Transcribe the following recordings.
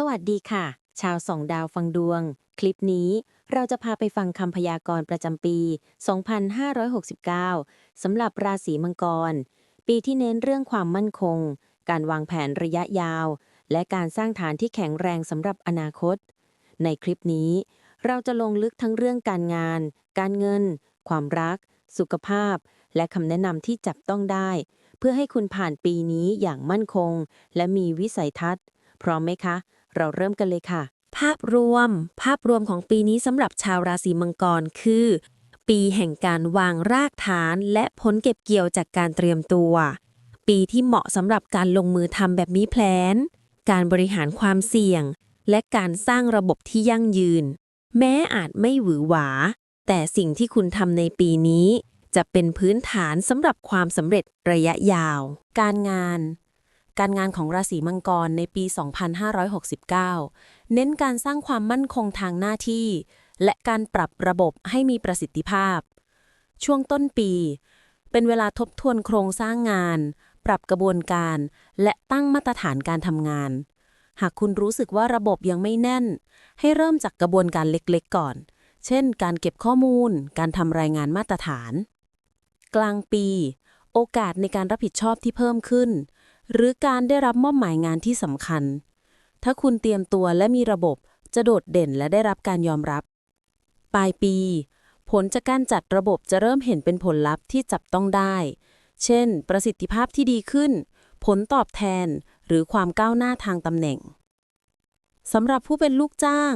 สวัสดีค่ะ ชาวสองดาวฟังดวง คลิปนี้เราจะพาไปฟังคำพยากรณ์ประจำปี 2569 สำหรับราศีมังกร ปีที่เน้นเรื่องความมั่นคง การวางแผนระยะยาว และการสร้างฐานที่แข็งแรงสำหรับอนาคต ในคลิปนี้ เราจะลงลึกทั้งเรื่องการงาน การเงิน ความรัก สุขภาพ และคำแนะนำที่จับต้องได้ เพื่อให้คุณผ่านปีนี้อย่างมั่นคง และมีวิสัยทัศน์ พร้อมไหมคะ เราเริ่มกันเลยค่ะ ภาพรวม ภาพรวมของปีนี้สำหรับชาวราศีมังกรคือ ปีแห่งการวางรากฐาน และผลเก็บเกี่ยวจากการเตรียมตัว ปีที่เหมาะสำหรับการลงมือทำแบบมีแผน การบริหารความเสี่ยง และการสร้างระบบที่ยั่งยืน แม้อาจไม่หวือหวา แต่สิ่งที่คุณทำในปีนี้จะเป็นพื้นฐานสำหรับความสำเร็จระยะยาว การงาน การงานของราศีมังกรในปี 2569 เน้นการสร้างความมั่นคงทางหน้าที่ และการปรับระบบให้มีประสิทธิภาพ ช่วงต้นปี เป็นเวลาทบทวนโครงสร้างงาน ปรับกระบวนการ และตั้งมาตรฐานการทำงาน หากคุณรู้สึกว่าระบบยังไม่แน่น ให้เริ่มจากกระบวนการเล็กๆ ก่อน เช่น การเก็บข้อมูล การทำรายงานมาตรฐาน กลางปี โอกาสในการรับผิดชอบที่เพิ่มขึ้น หรือการได้รับมอบหมายงานที่สำคัญ ถ้าคุณเตรียมตัวและมีระบบจะโดดเด่นและได้รับการยอมรับ ปลายปี ผลจากการจัดระบบจะเริ่มเห็นเป็นผลลัพธ์ที่จับต้องได้ เช่น ประสิทธิภาพที่ดีขึ้น ผลตอบแทน หรือความก้าวหน้าทางตำแหน่งสำหรับผู้เป็นลูกจ้าง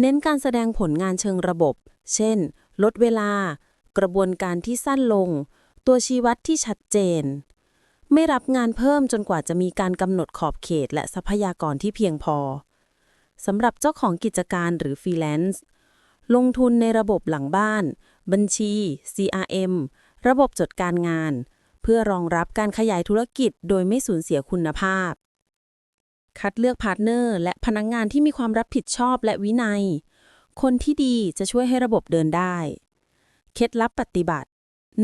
เน้นการแสดงผลงานเชิงระบบ เช่น ลดเวลา กระบวนการที่สั้นลง ตัวชี้วัดที่ชัดเจน ไม่รับงานเพิ่มจนกว่าจะมีการกำหนดขอบเขตและทรัพยากรที่เพียงพอสำหรับเจ้าของกิจการหรือฟรีแลนซ์ลงทุนในระบบหลังบ้าน บัญชี CRM ระบบจดการงาน เพื่อรองรับการขยายธุรกิจโดยไม่สูญเสียคุณภาพ คัดเลือกพาร์ทเนอร์และพนักงงานที่มีความรับผิดชอบและวินัย คนที่ดีจะช่วยให้ระบบเดินได้ เคล็ดลับปฏิบัติ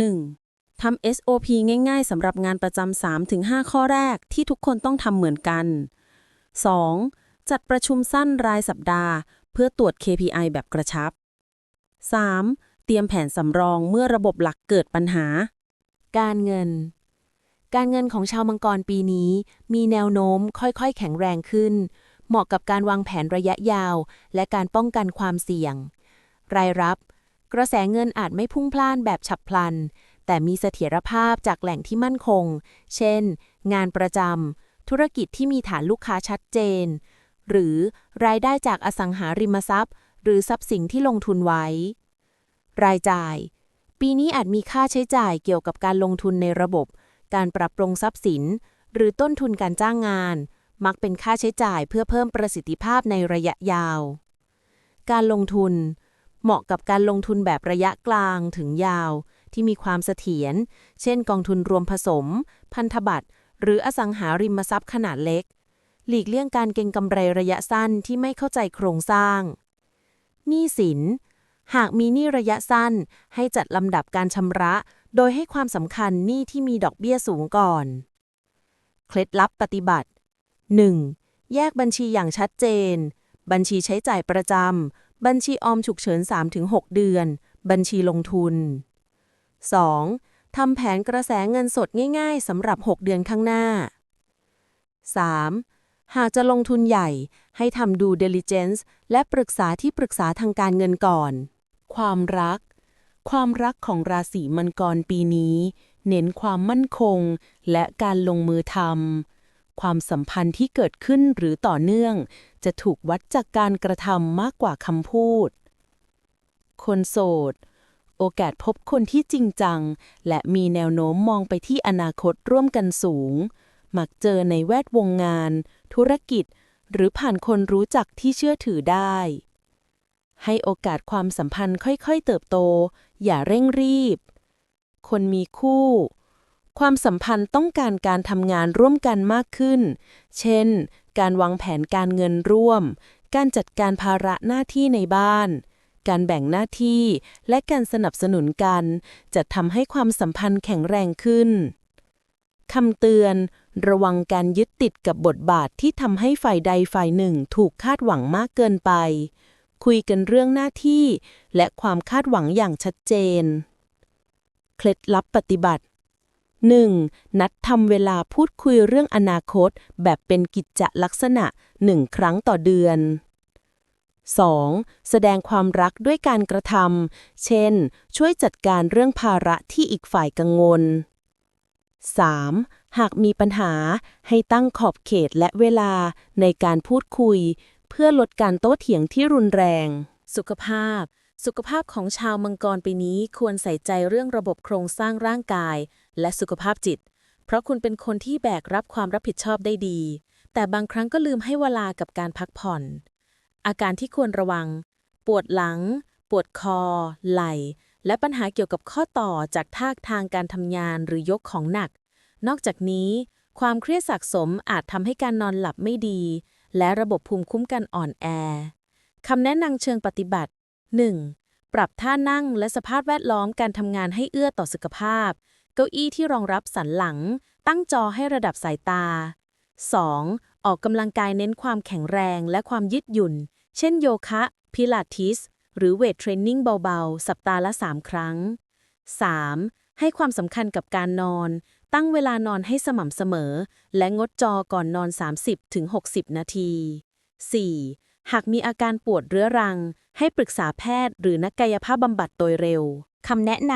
1. ทำ SOP ง่ายๆสำหรับงานประจำ3-5 ข้อแรกที่ทุกคนต้องทำเหมือนกัน 2. จัดประชุมสั้นรายสัปดาห์ เพื่อตรวจ KPI แบบกระชับ 3. เตรียมแผนสำรองเมื่อระบบหลักเกิดปัญหา การเงิน การเงินของชาวมังกรปีนี้ มีแนวโน้มค่อยๆ แข็งแรงขึ้น เหมาะกับการวางแผนระยะยาว และการป้องกันความเสี่ยง รายรับ กระแสเงินอาจไม่พุ่งพล่านแบบฉับพลัน แต่มีเสถียรภาพจากแหล่งที่มั่นคง เช่น งานประจำ ธุรกิจที่มีฐานลูกค้าชัดเจน หรือรายได้จากอสังหาริมทรัพย์ หรือทรัพย์สินที่ลงทุนไว้ รายจ่าย ปีนี้อาจมีค่าใช้จ่ายเกี่ยวกับการลงทุนในระบบ การปรับปรุงทรัพย์สิน หรือต้นทุนการจ้างงาน มักเป็นค่าใช้จ่ายเพื่อเพิ่มประสิทธิภาพในระยะยาว การลงทุน เหมาะกับการลงทุนแบบระยะกลางถึงยาว ที่มีความเสถียร เช่นกองทุนรวมผสม พันธบัตร หรืออสังหาริมทรัพย์ขนาดเล็ก หลีกเลี่ยงการเก็งกำไรระยะสั้นที่ไม่เข้าใจโครงสร้างหนี้สิน หากมีหนี้ระยะสั้น ให้จัดลำดับการชำระ โดยให้ความสำคัญหนี้ที่มีดอกเบี้ยสูงก่อน เคล็ดลับปฏิบัติ 1. แยกบัญชีอย่างชัดเจน บัญชีใช้จ่ายประจำบัญชีออมฉุกเฉิน 3-6 เดือน บัญชีลงทุน 2. ทำแผนกระแสเงินสดง่ายๆสำหรับ 6 เดือนข้างหน้า 3. หากจะลงทุนใหญ่ให้ทำดู diligence และปรึกษาที่ปรึกษาทางการเงินก่อน ความรัก ความรักของราศีมังกรปีนี้ เน้นความมั่นคง และการลงมือทำความสัมพันธ์ที่เกิดขึ้นหรือต่อเนื่อง จะถูกวัดจากการกระทำมากกว่าคำพูด คนโสด โอกาสพบคนที่จริงจัง และมีแนวโน้มมองไปที่อนาคตร่วมกันสูง มักเจอในแวดวงงาน ธุรกิจ หรือผ่านคนรู้จักที่เชื่อถือได้ ให้โอกาสความสัมพันธ์ค่อยๆเติบโต อย่าเร่งรีบ คนมีคู่ ความสัมพันธ์ต้องการการทำงานร่วมกันมากขึ้น เช่น การวางแผนการเงินร่วม การจัดการภาระหน้าที่ในบ้าน การแบ่งหน้าที่ และการสนับสนุนกัน จะทำให้ความสัมพันธ์แข็งแรงขึ้นคำเตือน ระวังการยึดติดกับบทบาทที่ทำให้ฝ่ายใดฝ่ายหนึ่งถูกคาดหวังมากเกินไป คุยกันเรื่องหน้าที่ และความคาดหวังอย่างชัดเจน เคล็ดลับปฏิบัติ 1. นัดทำเวลาพูดคุยเรื่องอนาคต แบบเป็นกิจจลักษณะหนึ่งครั้งต่อเดือน 2. แสดงความรักด้วยการกระทำ เช่น ช่วยจัดการเรื่องภาระที่อีกฝ่ายกังวล 3. หากมีปัญหาให้ตั้งขอบเขตและเวลาในการพูดคุย เพื่อลดการโต้เถียงที่รุนแรง สุขภาพ สุขภาพของชาวมังกรปีนี้ควรใส่ใจเรื่องระบบโครงสร้างร่างกาย และสุขภาพจิต เพราะคุณเป็นคนที่แบกรับความรับผิดชอบได้ดี แต่บางครั้งก็ลืมให้เวลากับการพักผ่อน อาการที่ควรระวัง ปวดหลัง ปวดคอ ไหล่ และปัญหาเกี่ยวกับข้อต่อจากท่าทางการทำงานหรือยกของหนัก นอกจากนี้ ความเครียดสะสมอาจทำให้การนอนหลับไม่ดี และระบบภูมิคุ้มกันอ่อนแอคำแนะนำเชิงปฏิบัติ 1. ปรับท่านั่งและสภาพแวดล้อมการทำงานให้เอื้อต่อสุขภาพ เก้าอี้ที่รองรับสันหลัง ตั้งจอให้ระดับสายตา 2. ออกกำลังกายเน้นความแข็งแรงและความยืดหยุ่น เช่นโยคะ พิลาทิส หรือเวทเทรนนิ่งเบาๆ สัปดาห์ละ 3 ครั้ง 3. ให้ความสำคัญกับการนอน ตั้งเวลานอนให้สม่ำเสมอ และงดจอก่อนนอน 30-60 นาที 4. หากมีอาการปวดเรื้อรัง ให้ปรึกษาแพทย์หรือนักกายภาพบำบัดโดยเร็วคำแนะน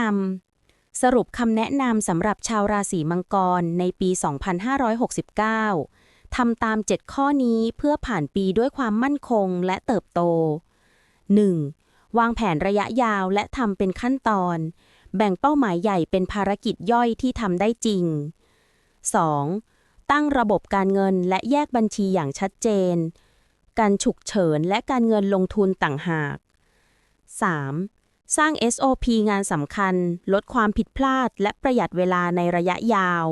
ำสรุปคำแนะนำสำหรับชาวราศีมังกรในปี 2569 ทำตาม 7 ข้อนี้เพื่อผ่านปีด้วยความมั่นคงและเติบโต 1. วางแผนระยะยาวและทำเป็นขั้นตอน แบ่งเป้าหมายใหญ่เป็นภารกิจย่อยที่ทำได้จริง 2. ตั้งระบบการเงินและแยกบัญชีอย่างชัดเจน การฉุกเฉินและการเงินลงทุนต่างหาก 3. สร้าง SOP งานสำคัญ ลดความผิดพลาดและประหยัดเวลาในระยะยาว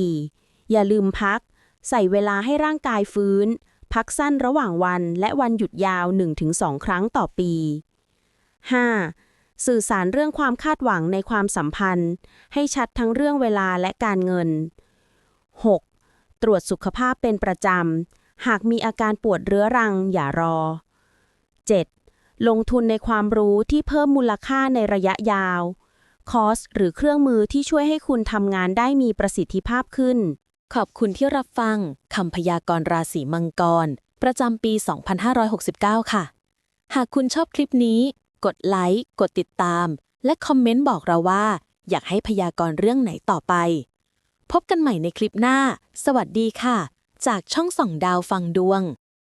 4. อย่าลืมพัก ใส่เวลาให้ร่างกายฟื้น พักสั้นระหว่างวันและวันหยุดยาว 1-2 ครั้งต่อปี 5. สื่อสารเรื่องความคาดหวังในความสัมพันธ์ ให้ชัดทั้งเรื่องเวลาและการเงิน 6. ตรวจสุขภาพเป็นประจำ หากมีอาการปวดเรื้อรังอย่ารอ 7. ลงทุนในความรู้ที่เพิ่มมูลค่าในระยะยาว คอร์สหรือเครื่องมือที่ช่วยให้คุณทำงานได้มีประสิทธิภาพขึ้น ขอบคุณที่รับฟังคำพยากรณ์ราศีมังกร ประจำปี 2569 ค่ะ หากคุณชอบคลิปนี้ กดไลค์ กดติดตาม และคอมเมนต์บอกเราว่า อยากให้พยากรณ์เรื่องไหนต่อไป พบกันใหม่ในคลิปหน้า สวัสดีค่ะ จากช่องส่องดาวฟังดวง